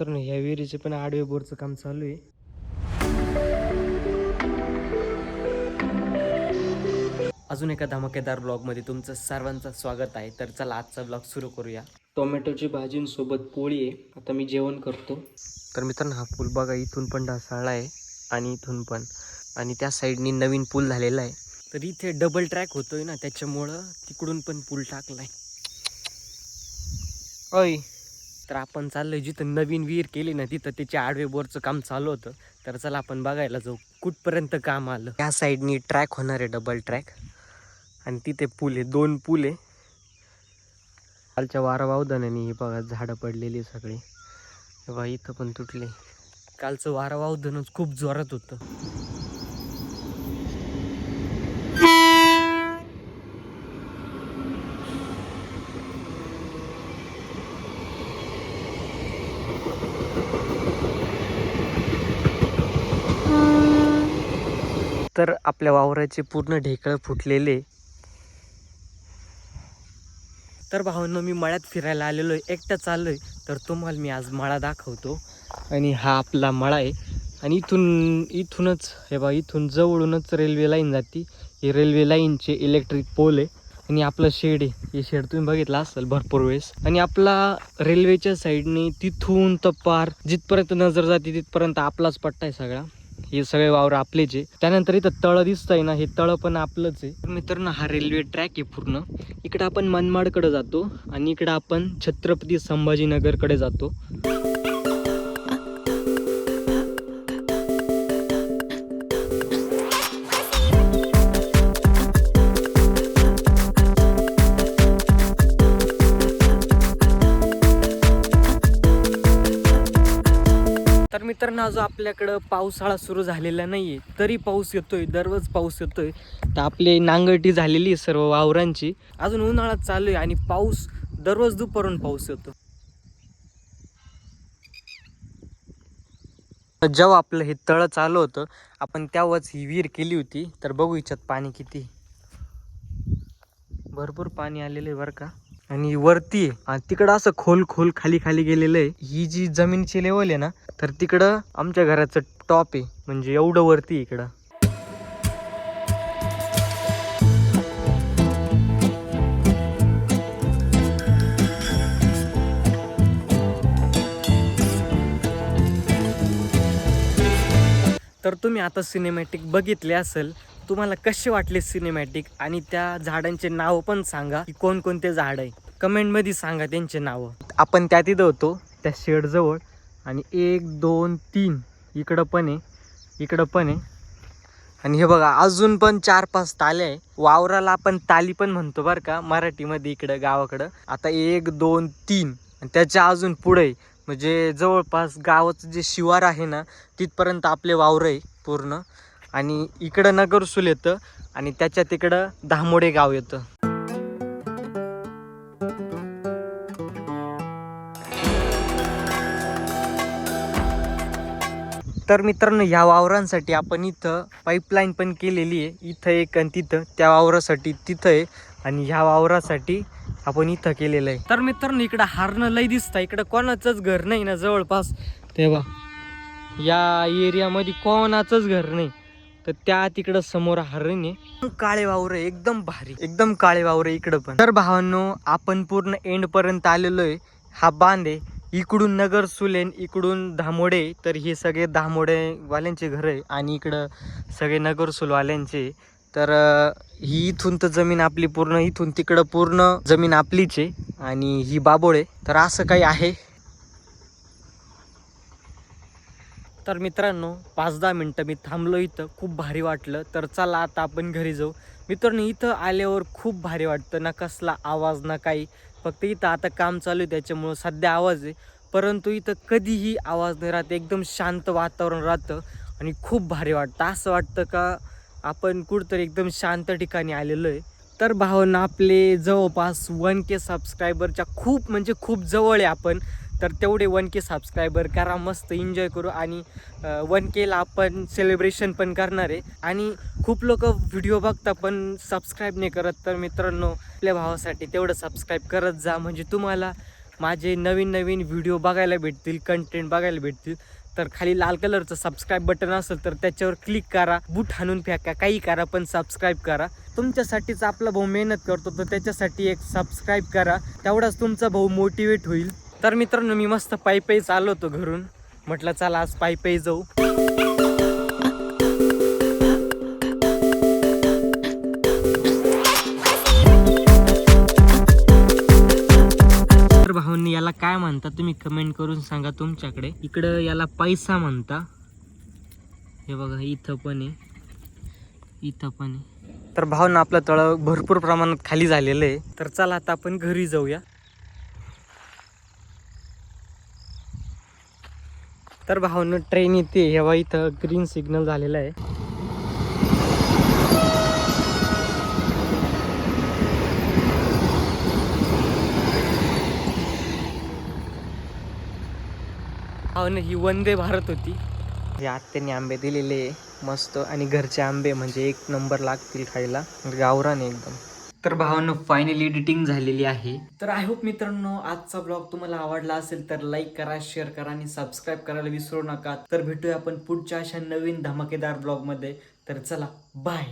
मित्रांनो ह्या विहिरीचे पण आडवे बोरचं काम चालू आहे. अजून एका धमाकेदार ब्लॉगमध्ये तुमचं सर्वांचं स्वागत आहे. तर चला आजचा ब्लॉग सुरू करूया. टोमॅटोची भाजींसोबत पोळी आहे. आता मी जेवण करतो. तर मित्रांनो हा पूल बघा इथून पण ढासाळला आहे आणि इथून पण. आणि त्या साईडनी नवीन पूल झालेला आहे. तर इथे डबल ट्रॅक होतोय ना त्याच्यामुळं तिकडून पण पूल टाकलाय. अय तर आपण चाललोय जिथं नवीन विहीर केली ना तिथं त्याच्या आडवे बोरचं काम चालू होतं. तर चला आपण बघायला जाऊ कुठपर्यंत काम आलं. त्या साईडनी ट्रॅक होणार आहे डबल ट्रॅक. आणि तिथे पूल आहे दोन पूल आहे. कालच्या वारा वावदानाने हे बघा झाडं पडलेली सगळी. हे बघा इथं पण तुटले. कालचं वारा वावदानच खूप जोरात होतं. तर आपल्या वावराचे पूर्ण ढेकळं फुटलेले. तर भावांनो मी मळ्यात फिरायला आलेलो आहे. एकटा आहे तर तुम्हाला मी आज मळा दाखवतो. आणि हा आपला मळा आहे. आणि इथून इथूनच हे बा इथून जवळूनच रेल्वे लाईन जाते. ही रेल्वे लाईनचे इलेक्ट्रिक पोल आहे. आणि आपलं शेड आहे. हे शेड तुम्ही बघितलं असेल भरपूर वेळेस. आणि आपला रेल्वेच्या साईडने तिथून तर पार जिथपर्यंत नजर जाते तिथपर्यंत आपलाच पट्टा आहे सगळा. हे सगळे वावर आपलेच आहे त्यानंतर इथं तळ दिसतंय ना हे तळ पण आपलंच आहे. मित्रांनो हा रेल्वे ट्रॅक आहे पूर्ण. इकडं आपण मनमाडकडे जातो आणि इकडं आपण छत्रपती संभाजीनगरकडे जातो. मित्रांनो अजून आपल्याकडं पावसाळा सुरू झालेला नाही आहे तरी पाऊस येतोय दररोज पाऊस येतोय. तर आपली नांगरटी झालेली आहे सर्व वावरांची. अजून उन्हाळा चालू आहे आणि पाऊस दररोज दुपारून पाऊस येतो. जेव्हा आपलं हे तळं चालू होतं आपण तेव्हाच ही विहीर केली होती. तर बघू इच्छात पाणी किती भरपूर पाणी आलेलं आहे बरं का. आणि वरती आहे आणि तिकडं असं खोल खोल खाली खाली गेलेलं आहे. ही जी जमिनीची लेवल आहे ना तर तिकडं आमच्या घराचं टॉप आहे. म्हणजे एवढं वरती आहे इकडं. तर तुम्ही आता सिनेमॅटिक बघितले असेल तुम्हाला कसे वाटले सिनेमॅटिक आणि त्या झाडांचे नाव पण सांगा की कोणकोणते झाड आहे. कमेंटमध्ये सांगा त्यांचे नावं. आपण त्या तिथं होतो त्या शेडजवळ आणि एक दोन तीन इकडं पण आहे इकडं पण आहे. आणि हे बघा अजून पण चार पाच ताले आहे. वावराला आपण ताली पण म्हणतो बरं का मराठीमध्ये इकडं गावाकडं. आता एक दोन तीन. आणि त्याच्या अजून पुढे म्हणजे जवळपास गावाचं जे शिवार आहे ना तिथपर्यंत आपले वावर आहे पूर्ण. आणि इकडं नगरसूल येतं आणि त्याच्या तिकडं धामोडे गाव येतं. तर मित्रांनो ह्या वावरांसाठी आपण इथं पाईपलाईन पण केलेली आहे. इथं एक आणि तिथं त्या वावरासाठी तिथं आहे आणि ह्या वावरासाठी आपण इथं केलेलं आहे. तर मित्रांनो इकडं हारणं लय दिसतं इकडं कोणाचंच घर नाही ना जवळपास. तेव्हा या एरियामध्ये कोणाचंच घर नाही. तर त्या तिकडं समोर हरण आहे. काळे वावर आहे एकदम भारी. एकदम काळे वावर इकडं पण. तर भावांनो आपण पूर्ण एंड पर्यंत आलेलो आहे. हा बांध आहे. इकडून नगर सुलेन इकडून धामोडे. तर हे सगळे धामोडे वाल्यांचे घर आहे आणि इकडं सगळे नगर सुलवाल्यांचे तर ही इथून तर जमीन आपली पूर्ण इथून तिकडं पूर्ण जमीन आपलीच आहे आणि ही बाबोळे तर असं काही आहे तर मित्रांनो पाच दहा मिनटं मी थांबलो इथं. खूप भारी वाटलं. तर चला आता आपण घरी जाऊ. मित्रांनो इथं आल्यावर खूप भारी वाटतं. ना कसला आवाज ना काही. फक्त इथं आता काम चालू आहे त्याच्यामुळं सध्या आवाज आहे. परंतु इथं कधीही आवाज नाही राहत. एकदम शांत वातावरण राहतं आणि खूप भारी वाटतं. असं वाटतं का आपण कुठंतरी एकदम शांत ठिकाणी आलेलो आहे. तर भावना आपले जवळपास वन के सबस्क्रायबरच्या खूप म्हणजे खूप जवळ आहे आपण. तर तेवढे वन के सबस्क्रायबर करा मस्त एन्जॉय करू आणि वन केला आपण सेलिब्रेशन पण करणार आहे. आणि खूप लोक व्हिडिओ बघता पण सबस्क्राईब नाही करत. तर मित्रांनो आपल्या भावासाठी तेवढं सबस्क्राईब करत जा. म्हणजे तुम्हाला माझे नवीन नवीन व्हिडिओ बघायला भेटतील कंटेंट बघायला भेटतील. तर खाली लाल कलरचं सबस्क्राईब बटन असेल तर त्याच्यावर क्लिक करा. बूट हाणून फेका काही करा पण सबस्क्राईब करा. तुमच्यासाठीच आपला भाऊ मेहनत करतो तर त्याच्यासाठी एक सबस्क्राईब करा. तेवढाच तुमचा भाऊ मोटिवेट होईल. तर मित्रांनो मी मस्त पायी पायी चाललो होतो घरून. म्हटलं चला आज पायी पायी जाऊ. तर भाऊंनी याला काय म्हणता तुम्ही कमेंट करून सांगा तुमच्याकडे. इकडं याला पैसा म्हणता. हे बघा इथं पण आहे. इथं पण आहे. तर भावना आपलं तळ भरपूर प्रमाणात खाली झालेलं आहे. तर चला आता आपण घरी जाऊया. तर भावनं ट्रेन येते हेव्हा इथं ग्रीन सिग्नल झालेलं आहे. भावनं ही वंदे भारत होती. हे आत्याने आंबे दिलेले आहे मस्त. आणि घरचे आंबे म्हणजे एक नंबर लागतील खायला. गावरान एकदम. तर भावानं फायनली एडिटिंग झालेली आहे. तर आय होप मित्रांनो आजचा ब्लॉग तुम्हाला आवडला असेल तर लाईक करा शेअर करा आणि सबस्क्राईब करायला विसरू नका. तर भेटूया आपण पुढच्या अशा नवीन धमाकेदार ब्लॉगमध्ये तर चला बाय